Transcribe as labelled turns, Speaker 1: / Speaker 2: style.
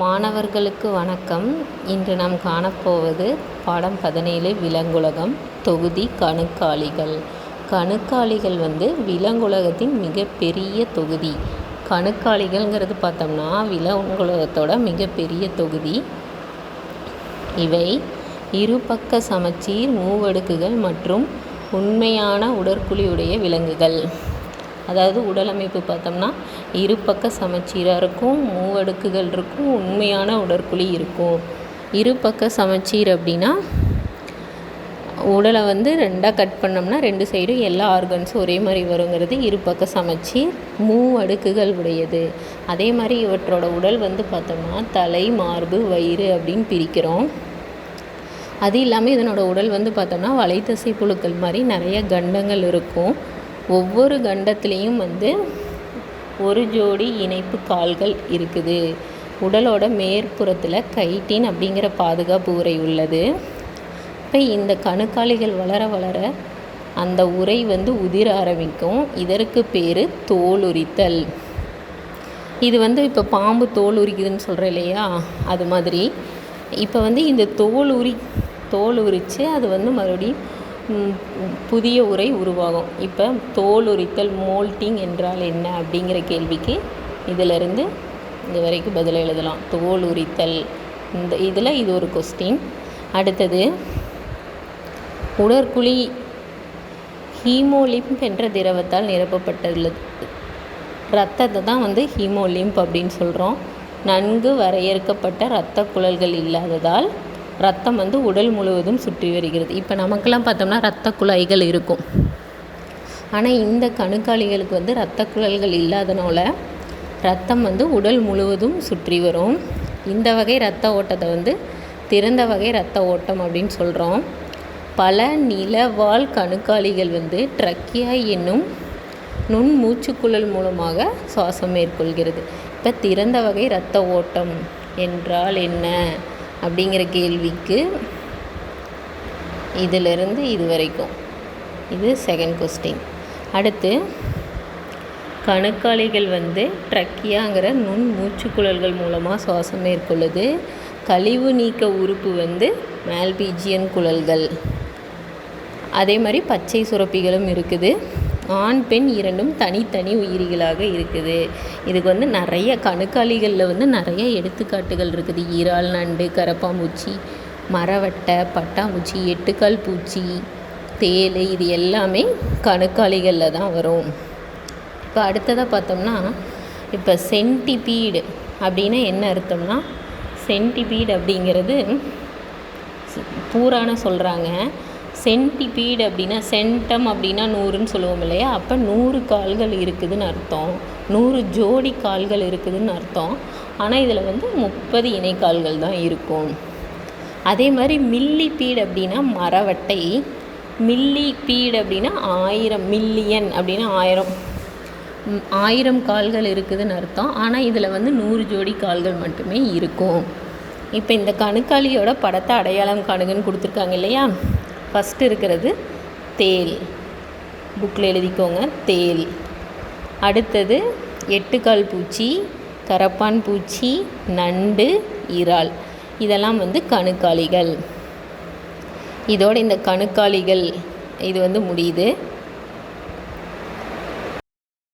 Speaker 1: மாணவர்களுக்கு வணக்கம். இன்று நாம் காணப்போவது பாடம் பதினேழு விலங்குலகம் தொகுதி கணுக்காலிகள் கணுக்காலிகள் வந்து விலங்குலகத்தின் மிகப்பெரிய தொகுதி. கணுக்காலிகள்ங்கிறது பார்த்தோம்னா விலங்குலகத்தோட மிகப்பெரிய தொகுதி. இவை இருபக்க சமச்சீர் மூவடுக்குகள் மற்றும் உண்மையான உடற்குழியுடைய விலங்குகள். அதாவது உடலமைப்பு பார்த்தோம்னா இருபக்க சமச்சீராக இருக்கும் மூவடுக்குகள் இருக்கும் உண்மையான உடற்குழி இருக்கும். இருபக்க சமச்சீர் அப்படின்னா உடலை வந்து ரெண்டாக கட் பண்ணோம்னா ரெண்டு சைடும் எல்லா ஆர்கன்ஸும் ஒரே மாதிரி வருங்கிறது இருபக்க சமச்சீர் மூ அடுக்குகள் உடையது. அதே மாதிரி இவற்றோட உடல் வந்து பார்த்தோம்னா தலை மார்பு வயிறு அப்படின்னு பிரிக்கிறோம். அது இல்லாமல் இதனோட உடல் வந்து பார்த்தோம்னா வலைத்தசை புழுக்கள் மாதிரி நிறைய கண்டங்கள் இருக்கும். ஒவ்வொரு கண்டத்துலேயும் வந்து ஒரு ஜோடி இணைப்பு கால்கள் இருக்குது. உடலோட மேற்புறத்தில் கைட்டின் அப்படிங்கிற பாதுகாப்பு உரை உள்ளது. இப்போ இந்த கணுக்காலிகள் வளர வளர அந்த உரை வந்து உதிர ஆரம்பிக்கும். இதற்கு பேர் தோல் உரித்தல் இது வந்து இப்போ பாம்பு தோல் உரிக்குதுன்னு சொல்கிறேன் இல்லையா? அது மாதிரி. இப்போ வந்து இந்த தோல் உரி தோல் உரித்து அது வந்து மறுபடியும் புதிய உரை உருவாகும். இப்போ தோல் உரித்தல் மோல்டிங் என்றால் என்ன அப்படிங்கிற கேள்விக்கு இதிலிருந்து இது வரைக்கும் பதில் எழுதலாம். தோல் உரித்தல் இந்த இதில் இது ஒரு கொஸ்டின் அடுத்தது உடற்குழி ஹீமோலிம்ப் என்ற திரவத்தால் நிரப்பப்பட்டுள்ளது. ரத்தத்தை தான் வந்து ஹீமோலிம்ப் அப்படின்னு சொல்கிறோம் நன்கு வரையறுக்கப்பட்ட இரத்த குழல்கள் இல்லாததால் ரத்தம் வந்து உடல் முழுவதும் சுற்றி வருகிறது. இப்போ நமக்கெல்லாம் பார்த்தோம்னா ரத்த குழாய்கள் இருக்கும். ஆனால் இந்த கணுக்காளிகளுக்கு வந்து இரத்த குழல்கள் இல்லாதனால ரத்தம் வந்து உடல் முழுவதும் சுற்றி வரும். இந்த வகை இரத்த ஓட்டத்தை வந்து திறந்த வகை இரத்த ஓட்டம் அப்படின்னு சொல்கிறோம் பல நிலவாழ் கணுக்காளிகள் வந்து ட்ரக்கியா என்னும் நுண் மூச்சுக்குழல் மூலமாக சுவாசம் மேற்கொள்கிறது. இப்போ திறந்த வகை இரத்த ஓட்டம் என்றால் என்ன? அப்படிங்கிற கேள்விக்கு இதிலிருந்து இது வரைக்கும் இது செகண்ட் கொஸ்டின் அடுத்து கணுக்காளிகள் வந்து ட்ரக்கியாங்கிற நுண் மூச்சுக்குழல்கள் மூலமாக சுவாசம் மேற்கொள்ளுது. கழிவு நீக்க உறுப்பு வந்து மேல்பீஜியன் குழல்கள். அதே மாதிரி பச்சை சுரப்பிகளும் இருக்குது. ஆண் பெண் இரண்டும் தனித்தனி உயிரிகளாக இருக்குது. இதுக்கு வந்து நிறைய கணுக்காலிகளில் வந்து நிறைய எடுத்துக்காட்டுகள் இருக்குது. ஈரால் நண்டு கரப்பாம்பூச்சி மரவட்டை பட்டாம்பூச்சி எட்டுக்கால் பூச்சி தேல் இது எல்லாமே கணுக்காலிகளில் தான் வரும். இப்போ அடுத்ததாக பார்த்தோம்னா இப்போ சென்டிபீடு அப்படின்னா என்ன அர்த்தம்னா சென்டிபீடு அப்படிங்கிறது பூரான சொல்கிறாங்க சென்டிபீடு அப்படின்னா சென்டம் அப்படின்னா நூறுன்னு சொல்லுவோம் இல்லையா? அப்போ நூறு கால்கள் இருக்குதுன்னு அர்த்தம். நூறு ஜோடி கால்கள் இருக்குதுன்னு அர்த்தம். ஆனால் இதில் வந்து முப்பது இணைக்கால்கள் தான் இருக்கும். அதே மாதிரி மில்லி பீடு அப்படின்னா மரவட்டை மில்லி பீடு அப்படின்னா ஆயிரம் மில்லியன் அப்படின்னா ஆயிரம் ஆயிரம் கால்கள் இருக்குதுன்னு அர்த்தம். ஆனால் இதில் வந்து நூறு ஜோடி கால்கள் மட்டுமே இருக்கும். இப்போ இந்த கணுக்காளியோட படத்தை அடையாளம் காணுங்கன்னு கொடுத்துருக்காங்க இல்லையா? ஃபஸ்ட்டு இருக்கிறது தேல். புக்கில் எழுதிக்கோங்க தேல். அடுத்தது எட்டுக்கால் பூச்சி கரப்பான் பூச்சி நண்டு இறால். இதெல்லாம் வந்து கணுக்காளிகள் இதோட இந்த கணுக்காளிகள் இது வந்து முடியுது.